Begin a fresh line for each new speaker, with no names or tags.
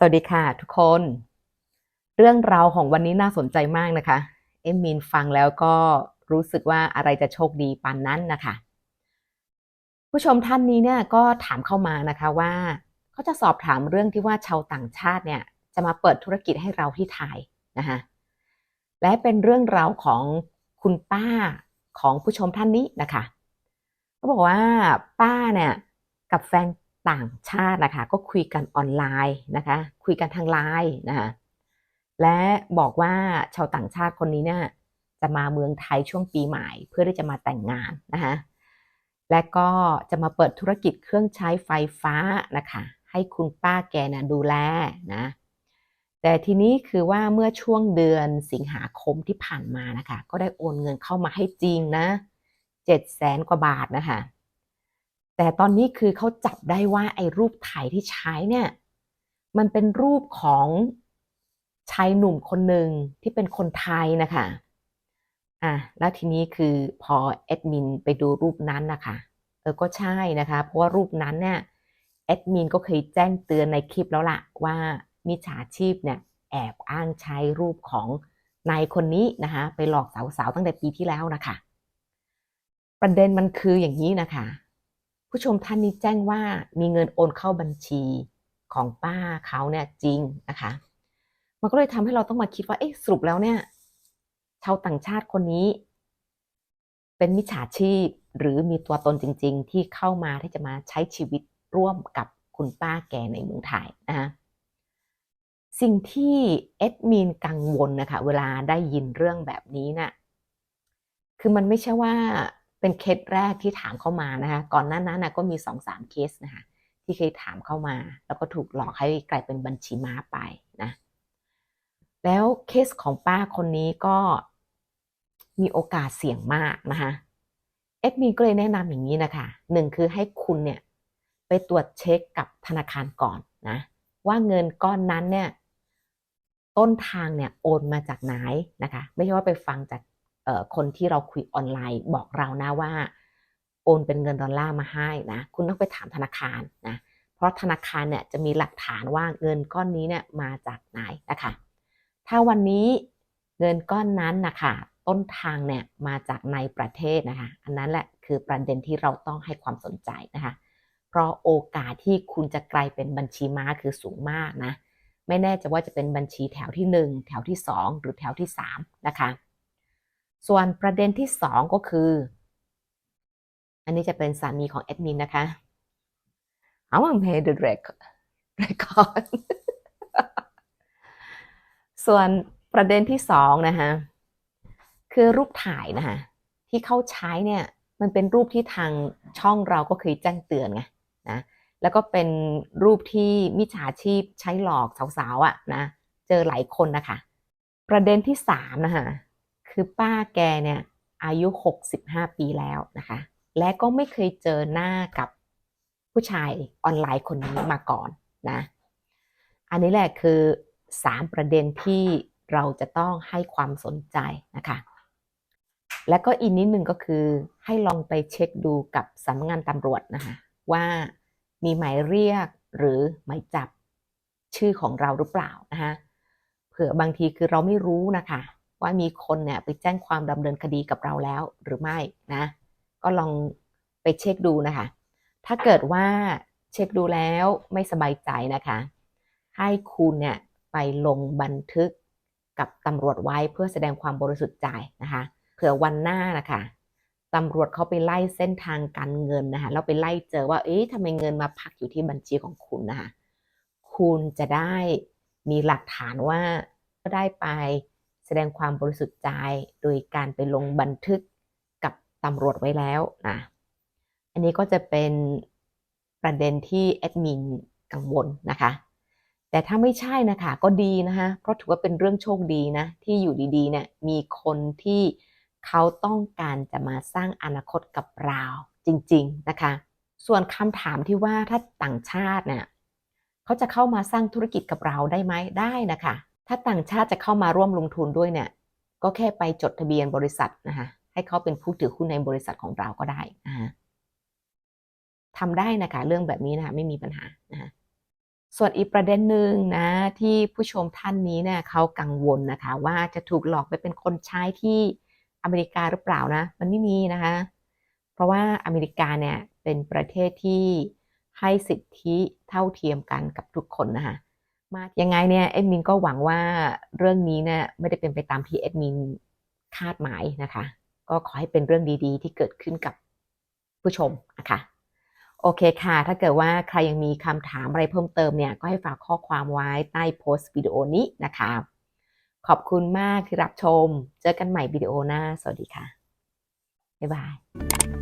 สวัสดีค่ะทุกคน เรื่องราวของวันนี้น่าสนใจมากนะคะ เอ็มมินฟังแล้วก็รู้สึกว่าอะไรจะโชคดีปานนั้นนะคะ ผู้ชมท่านนี้เนี่ยก็ถามเข้ามานะคะว่าเขาจะสอบถามเรื่องที่ว่าชาวต่างชาติเนี่ยจะมาเปิดธุรกิจให้เราที่ไทยนะคะและเป็นเรื่องราวของคุณป้าของผู้ชมท่านนี้นะคะเขาบอกว่าป้าเนี่ยกับแฟน ต่างชาตินะคะก็คุยกันออนไลน์นะคะ คุยกันทางไลน์นะคะและบอกว่าชาวต่างชาติคนนี้เนี่ยจะมาเมืองไทยช่วงปีใหม่ เพื่อที่จะมาแต่งงานนะคะและก็จะมาเปิดธุรกิจเครื่องใช้ไฟฟ้านะคะ ให้คุณป้าแกนะดูแลนะแต่ทีนี้คือว่าเมื่อช่วงเดือนสิงหาคมที่ผ่านมานะคะ ก็ได้โอนเงินเข้ามาให้จริงนะเจ็ดแสนกว่าบาทนะคะ แต่ตอนนี้คือเขาจับได้ว่าไอ้รูปถ่ายที่ใช้เนี่ย มันเป็นรูปของชายหนุ่มคนหนึ่งที่เป็นคนไทยนะคะอะแล้วทีนี้คือพอแอดมินไปดูรูปนั้นนะคะเออก็ใช่นะคะ เพราะว่ารูปนั้นเนี่ยแอดมินก็เคยแจ้งเตือนในคลิปแล้วล่ะว่ามิจฉาชีพเนี่ยแอบอ้างใช้รูปของนายคนนี้นะคะไปหลอกสาวๆตั้งแต่ปีที่แล้วนะคะ ประเด็นมันคืออย่างนี้นะคะ ผู้ชมท่านนี้แจ้งว่ามีเงินโอนเข้าบัญชีของป้าเขาเนี่ยจริงนะคะ มันก็เลยทำให้เราต้องมาคิดว่า เอ๊ะสรุปแล้วเนี่ย ชาวต่างชาติคนนี้ เป็นมิจฉาชีพหรือมีตัวตนจริง ๆ ที่เข้ามาที่จะมาใช้ชีวิตร่วมกับคุณป้าแกในเมืองไทยนะคะสิ่งที่เอ็ดมีนกังวลนะคะ เวลาได้ยินเรื่องแบบนี้น่ะคือมันไม่ใช่ว่า เป็นเคสแรกที่ถามเข้ามานะคะก่อนหน้านั้นนะก็มีสองสามเคสนะคะที่เคยถามเข้ามา แล้วก็ถูกหลอกให้กลายเป็นบัญชีม้าไปนะแล้วเคสของป้าคนนี้ก็มีโอกาสเสี่ยงมากนะคะเอ็ดมินก็เลยแนะนำอย่างนี้นะคะหนึ่งคือให้คุณเนี่ยไปตรวจเช็คกับธนาคารก่อนนะว่าเงินก้อนนั้นเนี่ยต้นทางเนี่ยโอนมาจากไหนนะคะ ไม่ใช่ว่าไปฟังจาก คนที่เราคุยออนไลน์บอกเรานะว่า โอนเป็นเงินดอลลาร์มาให้นะคุณต้องไปถามธนาคารนะเพราะธนาคารเนี่ยจะมีหลักฐานว่าเงินก้อนนี้เนี่ยมาจากไหนนะคะถ้าวันนี้เงินก้อนนั้นนะคะต้นทางเนี่ยมาจากในประเทศนะคะ อันนั้นแหละคือประเด็นที่เราต้องให้ความสนใจนะคะ เพราะโอกาสที่คุณจะกลายเป็นบัญชีม้าคือสูงมากนะ ไม่แน่ใจว่าจะเป็นบัญชีแถวที่ 1 แถวที่ 2 หรือแถวที่3นะคะ ส่วนประเด็นที่ 2 ก็คือ อันนี้จะเป็นสามีของแอดมินนะคะเอาวังเพย์ดูเรคเรคคอร์ดส่วนประเด็นที่สองนะคะคือรูปถ่ายนะคะที่เขาใช้เนี่ยมันเป็นรูปที่ทางช่องเราก็เคยแจ้งเตือนไงนะแล้วก็เป็นรูปที่มิจฉาชีพใช้หลอกสาวๆอะ่ะนะเจอหลายคนนะคะ ประเด็นที่สามนะคะ คือป้าแกเนี่ยอายุ 65 ปีแล้วนะคะ และก็ไม่เคยเจอหน้ากับผู้ชายออนไลน์คนนี้มาก่อนนะ อันนี้แหละคือ 3 ประเด็นที่เราจะต้องให้ความสนใจนะคะ และก็อีกนิดหนึ่งก็คือให้ลองไปเช็คดูกับสำนักงานตำรวจนะคะว่ามีหมายเรียกหรือหมายจับชื่อของเราหรือเปล่านะคะเผื่อบางทีคือเราไม่รู้นะคะ ว่ามีคนเนี่ยไปแจ้งความดำเนินคดีกับเราแล้วหรือไม่นะ ก็ลองไปเช็คดูนะคะ ถ้าเกิดว่าเช็คดูแล้วไม่สบายใจนะคะ ให้คุณเนี่ยไปลงบันทึกกับตำรวจไว้เพื่อแสดงความบริสุทธิ์ใจนะคะเผื่อวันหน้านะคะตำรวจเขาไปไล่เส้นทางการเงินนะคะแล้วไปไล่เจอว่า เอ๊ะทำไมเงินมาพักอยู่ที่บัญชีของคุณนะคะคุณจะได้มีหลักฐานว่าก็ได้ไป แสดงความบริสุทธิ์ใจโดยการไปลงบันทึกกับตำรวจไว้แล้วนะอันนี้ก็จะเป็นประเด็นที่แอดมินกังวลนะคะ แต่ถ้าไม่ใช่นะคะก็ดีนะคะเพราะถือว่าเป็นเรื่องโชคดีนะ ที่อยู่ดีๆเนี่ยมีคนที่เขาต้องการจะมาสร้างอนาคตกับเราจริง ๆนะคะ ส่วนคำถามที่ว่าถ้าต่างชาติเนี่ยเขาจะเข้ามาสร้างธุรกิจกับเราได้ไหมได้นะคะ ถ้าต่างชาติจะเข้ามาร่วมลงทุนด้วยเนี่ย ก็แค่ไปจดทะเบียนบริษัทนะคะให้เขาเป็นผู้ถือหุ้นในบริษัทของเราก็ได้นะคะทำได้นะคะเรื่องแบบนี้นะคะไม่มีปัญหานะคะส่วนอีกประเด็นหนึ่งนะที่ผู้ชมท่านนี้เนี่ยเขากังวลนะคะว่าจะถูกหลอกไปเป็นคนใช้ที่อเมริกาหรือเปล่านะ มันไม่มีนะคะ เพราะว่าอเมริกาเนี่ยเป็นประเทศที่ให้สิทธิเท่าเทียมกันกับทุกคนนะคะ มายังไงเนี่ยเอ็ดมินก็หวังว่าเรื่องนี้เนี่ยไม่ได้เป็นไปตามที่เอ็ดมินคาดหมายนะคะ ก็ขอให้เป็นเรื่องดีๆ ที่เกิดขึ้นกับผู้ชมนะคะโอเคค่ะ ถ้าเกิดว่าใครยังมีคำถามอะไรเพิ่มเติมเนี่ย ก็ให้ฝากข้อความไว้ใต้โพสต์วิดีโอนี้นะคะ ขอบคุณมากที่รับชม เจอกันใหม่วิดีโอหน้า สวัสดีค่ะ บ๊ายบาย